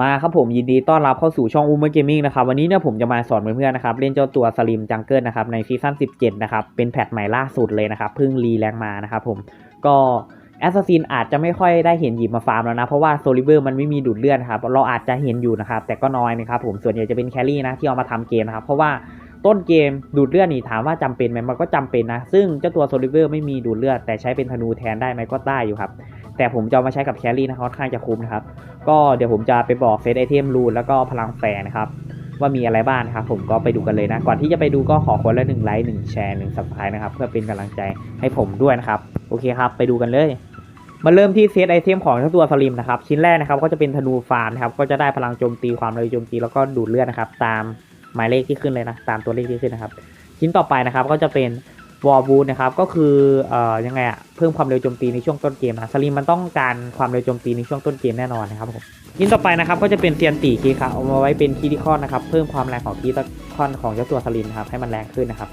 มาครับผมยินดีต้อนรับเข้าสู่ช่องอูมเกมมิ่งนะครับวันนี้เนี่ยผมจะมาสอนเพื่อนๆนะครับเล่นเจ้าตัวสลิมจังเกิลนะครับในซีซั่น 17 นะครับเป็นแพทใหม่ล่าสุดเลยนะครับเพิ่งรีแรงมานะครับผมก็แอสซัสซินอาจจะไม่ค่อยได้เห็นหยิบมาฟาร์มแล้วนะ เพราะว่าโซลิเวอร์มันไม่มีดูดเลือดครับเราอาจจะเห็นอยู่นะครับแต่ก็น้อยนะครับผมส่วนใหญ่จะเป็นแครี่นะที่เอามาทำเกมนะครับเพราะว่าต้นเกมดูดเลือดนี่ถามว่าจำเป็นไหมมันก็จำเป็นนะซึ่งเจ้าตัวโซลิเวอร์ไม่มีดูดเลือดแต่ใช้เป็นธนูแทนได้ไหมก็ได้อยู่ครับ แต่ผมจะมาใช้กับแครี่นะค่อนข้างจะคุ้มนะครับ ก็เดี๋ยวผมจะไปบอกเซตไอเทมรูนแล้วก็พลังแฝงนะครับ ว่ามีอะไรบ้างนะครับ ผมก็ไปดูกันเลยนะ ก่อนที่จะไปดูก็ขอคนละหนึ่งไลค์หนึ่งแชร์หนึ่งสับสไครนะครับ เพื่อเป็นกำลังใจให้ผมด้วยนะครับ โอเคครับ ไปดูกันเลยมาเริ่มที่เซตไอเทมของเจ้าตัวสลิมนะครับ ชิ้นแรกนะครับก็จะเป็นธนูฟาร์มนะครับ ก็จะได้พลังโจมตีความเร็วโจมตีแล้วก็ดูดเลือดนะครับ ตามหมายเลขที่ขึ้นเลยนะ ตามตัวเลขที่ขึ้นนะครับ ชิ้นต่อไปนะครับก็จะเป็น วอลบูนะครับก็คือเอ่อยังไงอะเพิ่มความเร็วโจมตีในช่วงต้นเกมนะสลิมมันต้องการความเร็วโจมตีในช่วงต้นเกมแน่นอนนะครับผมชิ้นต่อไปนะครับก็จะเป็นเซียนตีคีครับเอามาไว้เป็นคีดิคอนนะครับเพิ่มความแรงของคีดิคอนของเจ้าตัวสลิมนะครับให้มันแรงขึ้นนะครับ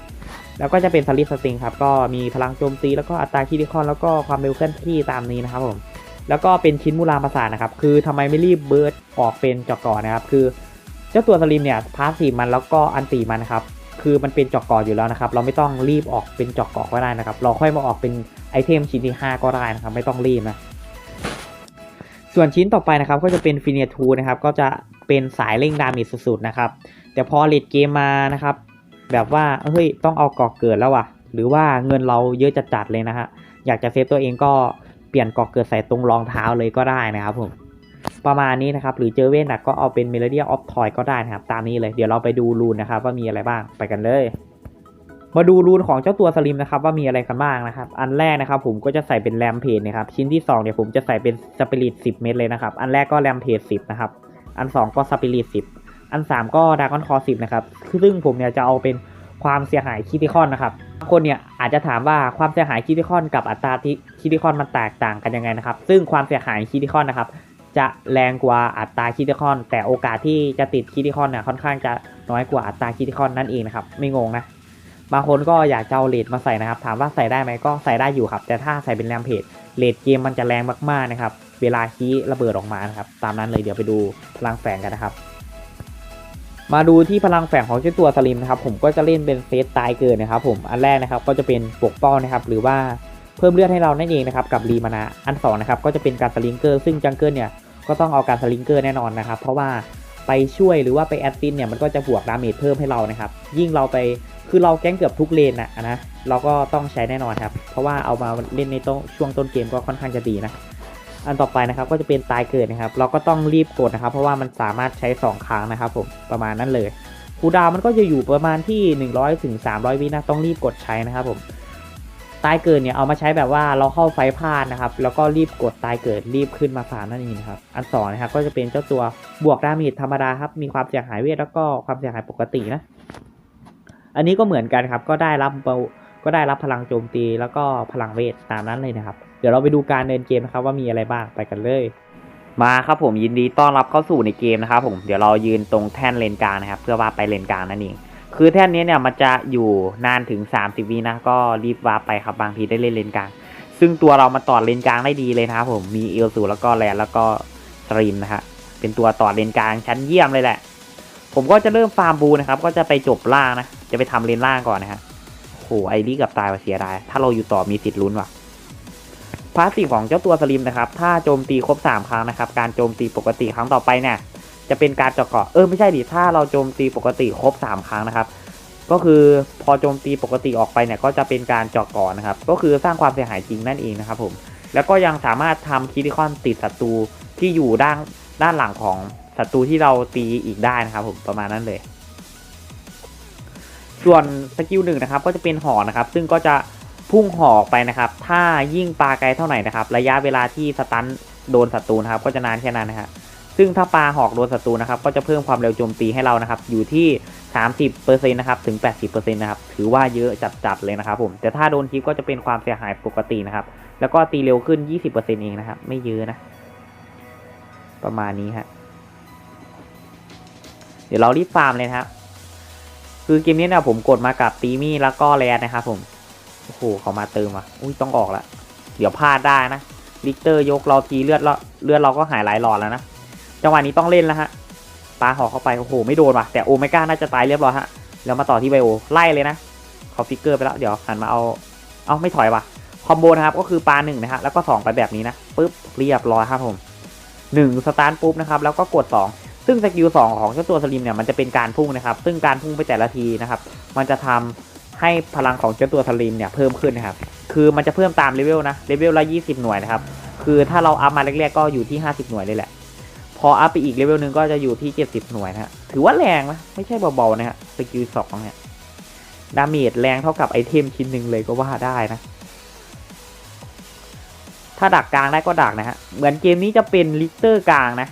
แล้วก็จะเป็นสลิปสติงครับก็มีพลังโจมตีแล้วก็อัตราคีดิคอนแล้วก็ความเร็วเคลื่อนที่ตามนี้นะครับผมแล้วก็เป็นชิ้นมูลาประสาทนะครับคือทำไมไม่รีบเบิร์ดออกเป็นจอกก่อนนะครับคือ เจ้าตัวสลิมเนี่ยพาสซีมันแล้วก็อันตีมันนะครับ คือมันเป็นจอกกออยู่แล้วนะครับ เราไม่ต้องรีบออกเป็นจอกกอก็ได้นะครับ เราค่อยมาออกเป็นไอเทมชิ้นที่ 5 ก็ได้นะครับ ไม่ต้องรีบนะ ส่วนชิ้นต่อไปนะครับ ก็จะเป็นฟิเนียทูนะครับ ก็จะเป็นสายเร่งดาเมจสุดๆนะครับ แต่พอเลดเกมมานะครับ แบบว่า เฮ้ย ต้องเอากอกเกิดแล้วว่ะ หรือว่าเงินเราเยอะจัดๆเลยนะฮะ อยากจะเซฟตัวเองก็เปลี่ยนกอกเกิดใส่ตรงรองเท้าเลยก็ได้นะครับผม ประมาณนี้นะครับ หรือเจอเว่นก็เอาเป็น Melody of Toy ก็ได้นะครับ ตามนี้เลย เดี๋ยวเราไปดูรูนนะครับว่ามีอะไรบ้างไปกันเลย มาดูรูนของเจ้าตัวสลิมนะครับว่ามีอะไรกันบ้างนะครับ อันแรกนะครับผมก็จะใส่เป็นแรมเพจนะครับ ชิ้นที่2เนี่ยผมจะใส่เป็นสปิริต10 เม็ดเลยนะครับ อันแรกก็แรมเพจ10 นะครับ อัน 2 ก็สปิริต10 อัน 3 ก็ดากอนคอ10 นะครับ ซึ่งผมเนี่ยจะเอาเป็นความเสียหายคิติคอนนะครับคนเนี่ยอาจจะถามว่าความเสียหายคิติคอนกับอัตราที่คิติคอนมันแตกต่างกันยังไงนะครับ ซึ่งความเสียหายคิติคอนนะครับ จะแรงกว่าอัตราคิติคอน แต่โอกาสที่จะติดคิติคอนเนี่ยค่อนข้างจะน้อยกว่าอัตราคิติคอนนั่นเองนะครับ ไม่งงนะ บางคนก็อยากจะเอาเลดมาใส่นะครับ ถามว่าใส่ได้ไหมก็ใส่ได้อยู่ครับ แต่ถ้าใส่เป็นแรมเพจเลดเกมมันจะแรงมากๆนะครับ เวลาคีระเบิดออกมานะครับ ตามนั้นเลยเดี๋ยวไปดูพลังแฝงกันนะครับ มาดูที่พลังแฝงของเจ้าตัวสลิมนะครับ ผมก็จะเล่นเป็นเซตตายเกินนะครับ ผม อันแรกนะครับก็จะเป็นปกป้องนะครับ หรือว่าเพิ่มเลือดให้เรานั่นเองนะครับกับรีมานาอันสองนะครับก็จะเป็นการสลิงเกอร์ซึ่งจังเกิลเนี่ย ก็ต้องเอาการสลิงเกอร์แน่นอนนะครับ เพราะว่าไปช่วยหรือว่าไปแอดซินเนี่ยมันก็จะบวกดาเมจเพิ่มให้เรานะครับ ยิ่งเราไปคือเราแก๊งเกือบทุกเลนนะนะเราก็ต้องใช้แน่นอนครับ เพราะว่าเอามาเล่นในต้นช่วงต้นเกมก็ค่อนข้างจะดีนะอันต่อไปนะครับก็จะเป็นตายเกิดนะครับ เราก็ต้องรีบกดนะครับ เพราะว่ามันสามารถใช้ 2 ครั้งนะครับผมประมาณนั้นเลยคูดาวมันก็จะอยู่ประมาณที่ 100ถึง300 วินะต้องรีบกดใช้นะครับผม ตายเกิดเนี่ยเอามาใช้แบบว่าเราเข้าไฟพลาดนะครับ แล้วก็รีบกดตายเกิดรีบขึ้นมาฟาร์มนั่นเองครับ อันสองนะครับก็จะเป็นเจ้าตัวบวกดาเมจธรรมดาครับ มีความเสียหายเวทแล้วก็ความเสียหายปกตินะ อันนี้ก็เหมือนกันครับ ก็ได้รับเบก็ได้รับพลังโจมตีแล้วก็พลังเวทตามนั้นเลยนะครับ เดี๋ยวเราไปดูการเดินเกมนะครับว่ามีอะไรบ้างไปกันเลยมาครับผมยินดีต้อนรับเข้าสู่ในเกมนะครับผมเดี๋ยวเรายืนตรงแท่นเลนกลางนะครับ เพื่อว่าไปเลนกลางนั่นเอง คือแท่นนี้เนี่ยมันจะอยู่นานถึง 30วินะก็รีบวาร์ปไปครับบางทีได้เล่นเลนกลาง ซึ่งตัวเรามาต่อเลนกลางได้ดีเลยนะครับผมมีเอลสูแล้วก็แลนแล้วก็สตรีมนะฮะเป็นตัวต่อเลนกลางชั้นเยี่ยมเลยแหละ ผมก็จะเริ่มฟาร์มบูนะครับก็จะไปจบล่างนะจะไปทำเลนล่างก่อนนะฮะโหไอรีกับตายว่าเสียดายถ้าเราอยู่ต่อมีสิทธิ์ลุ้นว่ะพาสซีฟของเจ้าตัวสลิมนะครับ ถ้าโจมตีครบ 3 ครั้งนะครับ การโจมตีปกติครั้งต่อไปเนี่ย จะเป็นการเจาะเกาะเออไม่ใช่ดิถ้าเราโจมตีปกติครบ 3 ครั้งนะครับ ก็คือพอโจมตีปกติออกไปเนี่ยก็จะเป็นการเจาะเกาะนะครับ ก็คือสร้างความเสียหายจริงนั่นเองนะครับผมแล้วก็ยังสามารถทำคิติคอนติดศัตรูที่อยู่ด้านด้านหลังของศัตรูที่เราตีอีกได้นะครับผมประมาณนั้นเลย ส่วนสกิลหนึ่งนะครับ ก็จะเป็นหอกนะครับ ซึ่งก็จะพุ่งหอกไปนะครับ ถ้ายิ่งปลาไกลเท่าไหร่นะครับ ระยะเวลาที่สตันโดนศัตรูนะครับ ก็จะนานแค่นั้นนะฮะ ซึ่งถ้าปลาหอกโดนศัตรูนะครับก็จะเพิ่มความเร็วโจมตีให้เรานะครับอยู่ที่ 30%นะครับถึง 80%นะครับถือว่าเยอะจัดๆเลยนะครับผมแต่ถ้าโดนทิปก็จะเป็นความเสียหายปกตินะครับแล้วก็ตีเร็วขึ้น 20%เองนะครับไม่เยอะนะ ประมาณนี้ฮะเดี๋ยวเรารีบฟาร์มเลยนะครับคือเกมนี้เนี่ยผมกดมากับตีมี่แล้วก็แรดนะครับผมโอ้โหเขามาเติมอะอุ้ยต้องออกละเดี๋ยวพลาดได้นะลิกเตอร์ยกเราทีเลือดเราเลือดเราก็หายหลายหลอดแล้วนะ จังหวะนี้ต้องเล่นแล้วฮะปาหอกเข้าไปโอ้โหไม่โดนว่ะแต่โอเมก้าน่าจะตายเรียบร้อยฮะแล้วมาต่อที่ไบโอไล่เลยนะเขาฟิกเกอร์ไปแล้วเดี๋ยวหันมาเอาเอาไม่ถอยว่ะคอมโบนะครับก็คือปาหนึ่งนะฮะแล้วก็สองไปแบบนี้นะปุ๊บเรียบร้อยครับผมหนึ่งสตาร์ทปุ๊บนะครับแล้วก็กดสองซึ่งสกิลสองของเจ้าตัวสลิมเนี่ยมันจะเป็นการพุ่งนะครับ ซึ่งการพุ่งไปแต่ละทีนะครับ มันจะทำให้พลังของเจ้าตัวสลิมเนี่ยเพิ่มขึ้นนะครับ คือมันจะเพิ่มตามเลเวลนะเลเวลละ 20 หน่วยนะครับ คือถ้าเราอัพมาแรกๆก็อยู่ที่ 50 หน่วยเลยแหละ พออัพไปอีกเลเวลหนึ่งก็จะอยู่ที่ 70 หน่วยนะฮะ ถือว่าแรงนะ ไม่ใช่เบาๆนะฮะ สกิลสองเนี่ย ดาเมจแรงเท่ากับไอเทมชิ้นหนึ่งเลยก็ว่าได้นะ ถ้าดักกลางได้ก็ดักนะฮะ เหมือนเกมนี้จะเป็นลิกเตอร์กลางนะ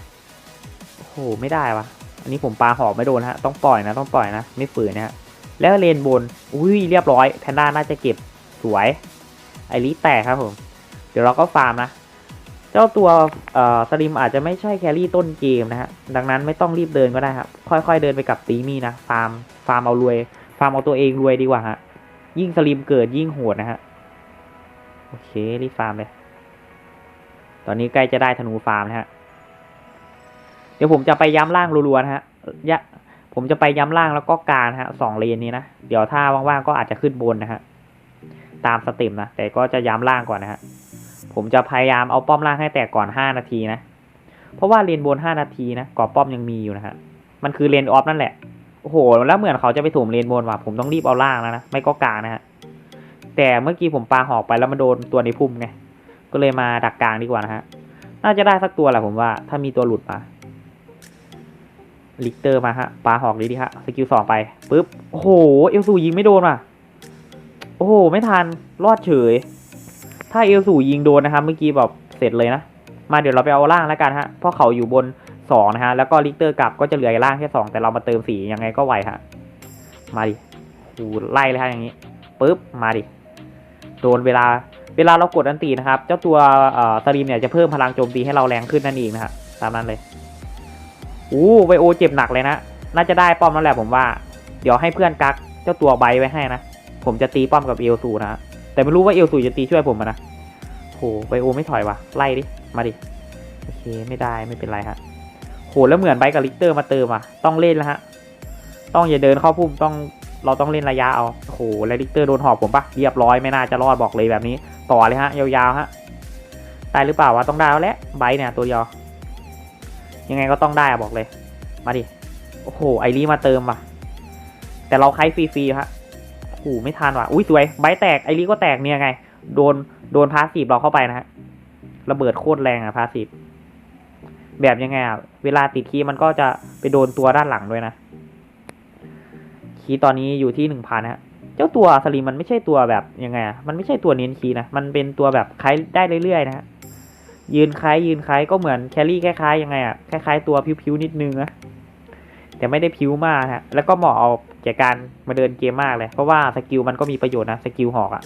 โอ้โห ไม่ได้วะอันนี้ผมปลาหอกไม่โดนฮะ ต้องปล่อยนะ ต้องปล่อยนะ ไม่ฝืนนะฮะ แล้วเลนบน อุ้ย เรียบร้อย แพนด้าน่าจะเก็บ สวย ไอริแตกครับผม เดี๋ยวเราก็ฟาร์มนะ เจ้าตัวสลิมอาจจะไม่ใช่แครี่ต้นเกมนะฮะ ดังนั้นไม่ต้องรีบเดินก็ได้ครับ ค่อยๆเดินไปกับตีมีนะ ฟาร์ม ฟาร์มเอารวย ฟาร์มเอาตัวเองรวยดีกว่าฮะ ยิ่งสลิมเกิดยิ่งโหดนะฮะ โอเค รีบฟาร์มเลย ตอนนี้ใกล้จะได้ธนูฟาร์มนะฮะ เดี๋ยวผมจะไปย้ำล่างรัวๆนะฮะยะผมจะไปย้ำล่างแล้วก็กลางนะฮะสองเลนนี้นะ เดี๋ยวถ้าว่างๆก็อาจจะขึ้นบนนะฮะ ตามสเต็ปนะ แต่ก็จะย้ำล่างก่อนนะฮะ ผมจะพยายามเอาป้อมล่างให้แตกก่อน 5 นาทีนะ เพราะว่าเลนบน 5 นาทีนะก่อนป้อมยังมีอยู่นะฮะ มันคือเลนออฟนั่นแหละ โอ้โห แล้วเหมือนเขาจะไปถมเลนบนว่ะ ผมต้องรีบเอาล่างแล้วนะ ไม่ก็กลางนะฮะ แต่เมื่อกี้ผมปาหอกไปแล้วมันโดนตัวในพุ่มไง ก็เลยมาดักกลางดีกว่านะฮะ น่าจะได้สักตัวแหละผมว่า ถ้ามีตัวหลุดมา ลิกเตอร์มาฮะ ปาหอกดีดีฮะ สกิลสองไปปุ๊บ โอ้โห เอลซูยิงไม่โดนว่ะ โอ้โห ไม่ทัน รอดเฉย ถ้าเอลสูยิงโดนนะครับเมื่อกี้แบบเสร็จเลยนะ มาเดี๋ยวเราไปเอาล่างแล้วกันฮะ เพราะเขาอยู่บนสองนะฮะ แล้วก็ลิกเตอร์กลับก็จะเหลือล่างแค่สองแต่เรามาเติมสียังไงก็ไหวฮะ มาดิโอ้ไล่เลยฮะอย่างนี้ปุ๊บ มาดิ โดนเวลา เวลาเรากดอันตีนะครับ เจ้าตัวเอ่อสลีมเนี่ยจะเพิ่มพลังโจมตีให้เราแรงขึ้นนั่นเองนะฮะ ตามนั้นเลย อู้ไวโอเจ็บหนักเลยนะ น่าจะได้ป้อมนั่นแหละผมว่า เดี๋ยวให้เพื่อนกักเจ้าตัวใบไว้ให้นะ ผมจะตีป้อมกับเอลซูนะฮะ แต่ไม่รู้ว่าเอลสูจะตีช่วยผมอะนะโหไบโอไม่ถอยวะไล่ดิ มาดิ โอเคไม่ได้ไม่เป็นไรฮะโหแล้วเหมือนไบกับลิกเตอร์มาเติมอะต้องเล่นแล้วฮะ ต้องอย่าเดินเข้าพุ่มต้องเราต้องเล่นระยะเอาโหแล้วลิกเตอร์โดนหอบผมปะเรียบร้อยไม่น่าจะรอดบอกเลยแบบนี้ ต่อเลยฮะยาวๆฮะได้หรือเปล่าวะต้องได้แล้วแหละไบเนี่ยตัวยวยังไงก็ต้องได้อะบอกเลย มาดิโอ้โหไอรีมาเติมว่ะ แต่เราใช้ฟรีๆฮะ โอ้โหไม่ทันว่ะ อุ้ยสวย ใบแตก ไอรีก็แตกเนี่ยไง โดน โดนพาสซีฟเราเข้าไปนะฮะ ระเบิดโคตรแรงอะพาสซีฟแบบยังไงอะเวลาติดคีมันก็จะไปโดนตัวด้านหลังด้วยนะ คีตอนนี้อยู่ที่หนึ่งพันฮะ เจ้าตัวสลีมมันไม่ใช่ตัวแบบยังไงอะมันไม่ใช่ตัวเน้นคีนะ มันเป็นตัวแบบคล้ายได้เรื่อยๆนะฮะ ยืนคล้ายยืนคล้ายก็เหมือนแครี่คล้ายๆยังไงอะคล้ายๆตัวพิวๆนิดนึงนะ แต่ไม่ได้พิ้วมากฮะแล้วก็เหมาะเอาแก่การมาเดินเกมมากเลย เพราะว่าสกิลมันก็มีประโยชน์นะสกิลหอกอะ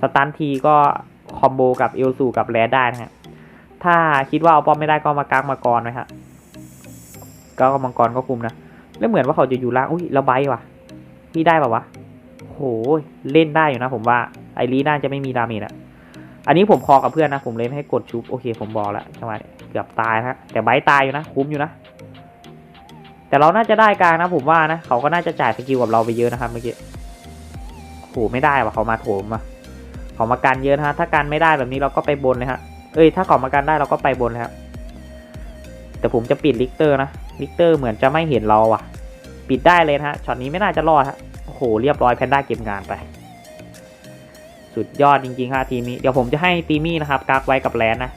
สตันทีก็คอมโบกับเอลสูกับแรดได้นะฮะถ้าคิดว่าเอาป้อมไม่ได้ก็มากักมังกรไว้ฮะก็มังกรก็คุมนะแล้วเหมือนว่าเขาจะอยู่ล่างอุ้ยแล้วไบว่ะพี่ได้ป่าวะโหเล่นได้อยู่นะ ผมว่าไอรีน่าจะไม่มีดาเมจอะอันนี้ผมคอกับเพื่อนนะ ผมเล่นให้กดชุบโอเค ผมบอกแล้วจังหวะเกือบตายนะฮะแต่ไบตายอยู่นะ คุ้มอยู่นะ แต่เราน่าจะได้กลางนะผมว่านะเขาก็น่าจะจ่ายสกิลกับเราไปเยอะนะครับเมื่อกี้โหไม่ได้ว่ะเขามาโถมอะเขามากันเยอะนะฮะถ้ากันไม่ได้แบบนี้เราก็ไปบนเลยฮะเอ้ยถ้าเขามากันได้เราก็ไปบนเลยครับแต่ผมจะปิดลิกเตอร์นะลิกเตอร์เหมือนจะไม่เห็นเราอะ ปิดได้เลยนะฮะช็อตนี้ไม่น่าจะรอดฮะโอ้โหเรียบร้อยแพนด้าเก็บงานไปสุดยอดจริงๆฮะทีมนี้เดี๋ยวผมจะให้ตีมี่นะครับกักไว้กับแลนนะ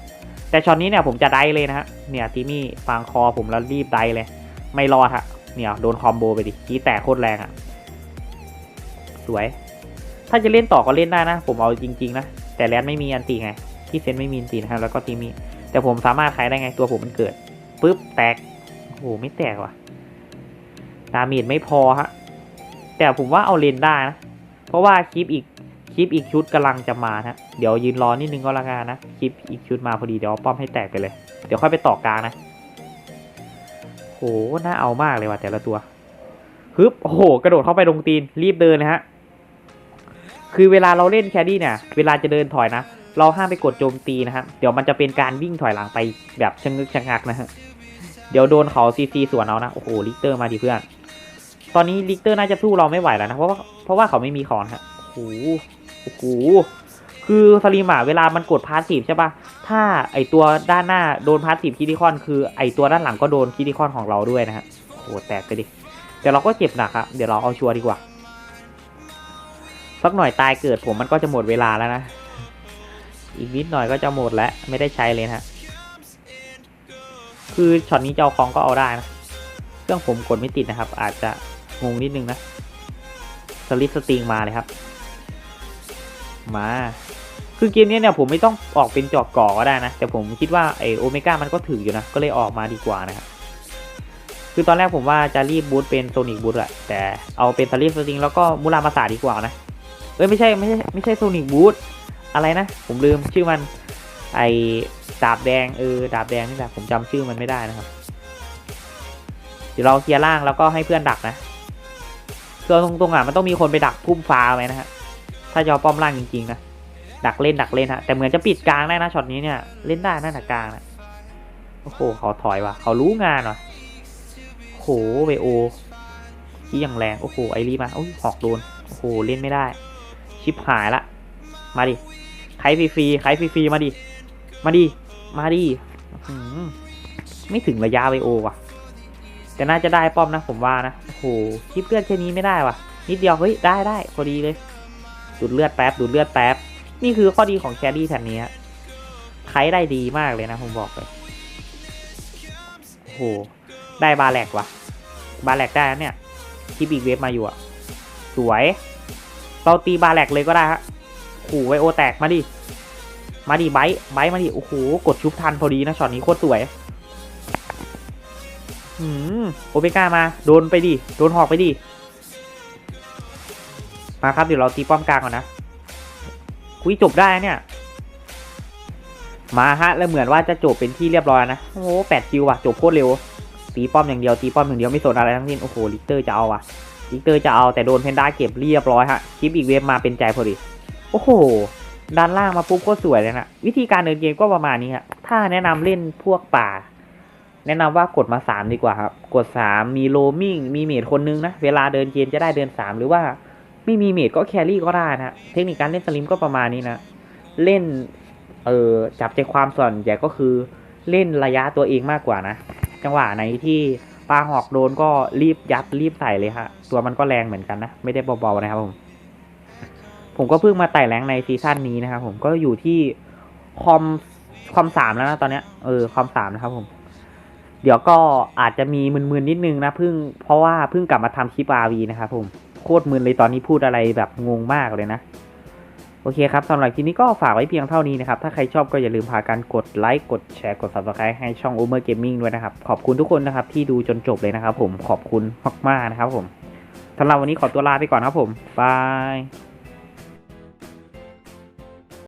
แต่ช็อตนี้เนี่ยผมจะได้เลยนะฮะเนี่ยตีมี่ฟังคอผมแล้วรีบได้เลย ไม่รอดฮะเนี่ยโดนคอมโบไปดิขี้แตกโคตรแรงอะ่ะสวย ถ้าจะเล่นต่อก็เล่นได้นะ ผมเอาจริง ๆ นะ แต่แรดไม่มีอันตีไง ที่เซนไม่มีอันตีนะครับ แล้วก็ตีมี แต่ผมสามารถขายได้ไง ตัวผมมันเกิดปุ๊บแตกโอ้โหไม่แตกว่ะดาเมจไม่พอฮะ แต่ผมว่าเอาเลนได้นะ เพราะว่าคลิปอีกคลิปอีกชุดกำลังจะมานะ เดี๋ยวยืนรอนิดนึงก็และกันนะ คลิปอีกชุดมาพอดี เดี๋ยวป้อมให้แตกไปเลย เดี๋ยวค่อยไปต่อกลางนะ น่าเอามากเลยว่ะแต่ละตัวฮึบโอ้โห กระโดดเข้าไปลงตีน รีบเดินเลยฮะ คือเวลาเราเล่นแคดดี้เนี่ย เวลาจะเดินถอยนะ เราห้ามไปกดโจมตีนะครับเดี๋ยวมันจะเป็นการวิ่งถอยหลังไปแบบชะงึกชะงักนะฮะ เดี๋ยวโดนเขาซีซีสวนเอานะ โอ้โห ลิกเตอร์มาดิเพื่อน ตอนนี้ลิกเตอร์น่าจะสู้เราไม่ไหวแล้วนะ เพราะว่า เพราะว่าเขาไม่มีของฮะ โอ้โห โอ้โห คือสลีมอะเวลามันกดพาสซีฟใช่ปะถ้าไอตัวด้านหน้าโดนพาสซีฟคิดิคอน คือไอตัวด้านหลังก็โดนคิดิคอนของเราด้วยนะฮะโหแตกไปดิเดี๋ยวเราก็เจ็บหนักอะเดี๋ยวเราเอาชัวร์ดีกว่า สักหน่อยตายเกิดผมมันก็จะหมดเวลาแล้วนะ อีกนิดหน่อยก็จะหมดแล้ว ไม่ได้ใช้เลยนะคือช็อตนี้เจะเอาของก็เอาได้นะเครื่องผมกดไม่ติดนะครับ อาจจะงงนิดนึงนะสลิปสตริงมาเลยครับ มา คือเกมนี้เนี่ยผมไม่ต้องออกเป็นจอกก่อก็ได้นะ แต่ผมคิดว่าไอโอเมก้ามันก็ถึกอยู่นะ ก็เลยออกมาดีกว่านะครับ คือตอนแรกผมว่าจะรีบบูตเป็นโซนิกบูตแหละ แต่เอาเป็นสลิปสตริงแล้วก็มูรามาสาดีกว่านะ เอ้ยไม่ใช่ไม่ใช่ไม่ใช่โซนิกบูตอะไรนะ ผมลืมชื่อมัน ไอดาบแดงเออดาบแดงนี่แหละผมจำชื่อมันไม่ได้นะครับ เดี๋ยวเราเคลียร์ล่างแล้วก็ให้เพื่อนดักนะคือตรงๆอะมันต้องมีคนไปดักพุ่มฟ้าไว้นะฮะ ถ้าจะเอป้อมล่างจริงๆนะ ดักเล่นดักเล่นฮะแต่เหมือนจะปิดกลางได้นะช็อตนี้เนี่ยเล่นได้นะดักกลางนะโอ้โหเขาถอยว่ะเขารู้งานว่ะโอ้โหเวโอที่ยังแรงโอ้โหไอรีมาโอ้ยหอกโดนโอ้โหเล่นไม่ได้ ชิปหายละ มาดิใครฟรีๆใครฟรีๆมาดิมาดิมาดิไม่ถึงระยะไวโอว่ะ แต่น่าจะได้ป้อมนะผมว่านะโอ้โหชิปเลือดแค่นี้ไม่ได้ว่ะนิดเดียวเฮ้ยได้ได้พอดีเลยดูดเลือดแป๊บดูดเลือดแป๊บ นี่คือข้อดีของแครี่แผ่นนี้ใช้ได้ดีมากเลยนะผมบอกเลยโอ้โหได้บาแลกว่ะบาแลกได้นะเนี่ยทิปอีกเวฟมาอยู่อะสวย เราตีบาแลกเลยก็ได้ฮะขู่ไวโอแตกมาดิ มาดิไบต์ไบต์มาดิ โอ้โห กดชุบทันพอดีนะช็อตนี้โคตรสวยหืมโอเปก้ามา โดนไปดิ โดนหอกไปดิ มาครับ เดี๋ยวเราตีป้อมกลางก่อนนะ คุยจบได้เนี่ย มาฮะแล้วเหมือนว่าจะจบเป็นที่เรียบร้อยนะ โอ้โหแปดคิวว่ะจบโคตรเร็ว ตีป้อมอย่างเดียวตีป้อมอย่างเดียวไม่สนอะไรทั้งสิ้น โอ้โหลิกเตอร์จะเอาว่ะลิกเตอร์จะเอาแต่โดนเพนด้าเก็บเรียบร้อยฮะคลิปอีกเวฟมาเป็นใจพอดี โอ้โหด้านล่างมาปุ๊บก็สวยเลยนะวิธีการเดินเกมก็ประมาณนี้ฮะถ้าแนะนำเล่นพวกป่า แนะนำว่ากดมาสามดีกว่าครับ กดสามมีโลมิงมีเมดคนนึงนะ เวลาเดินเกมจะได้เดินสามหรือว่า ไม่มีเมดก็แครี่ก็ได้นะเทคนิคการเล่นสลิมก็ประมาณนี้นะ เล่นเออจับใจความส่วนใหญ่ก็คือเล่นระยะตัวเองมากกว่านะ จังหวะไหนที่ปลาหอกโดนก็รีบยัดรีบใส่เลยฮะ ตัวมันก็แรงเหมือนกันนะ ไม่ได้เบาๆนะครับผม ผมก็เพิ่งมาไต่แรงในซีซั่นนี้นะครับผมก็อยู่ที่คอมคอมสามแล้วนะตอนเนี้ยเออคอมสามนะครับผม เดี๋ยวก็อาจจะมีมึนๆนิดนึงนะเพิ่งเพราะว่าเพิ่งกลับมาทำคลิปอาวีนะครับผม โคตรมึนเลยตอนนี้พูดอะไรแบบงงมากเลยนะ โอเคครับสำหรับคลิปนี้ก็ฝากไว้เพียงเท่านี้นะครับ ถ้าใครชอบก็อย่าลืมพากันกดไลค์กดแชร์กด subscribe ให้ช่อง Omer Gaming ด้วยนะครับ ขอบคุณทุกคนนะครับที่ดูจนจบเลยนะครับผมขอบคุณมากๆนะครับผมสำหรับวันนี้ขอตัวลาไปก่อนครับผมบาย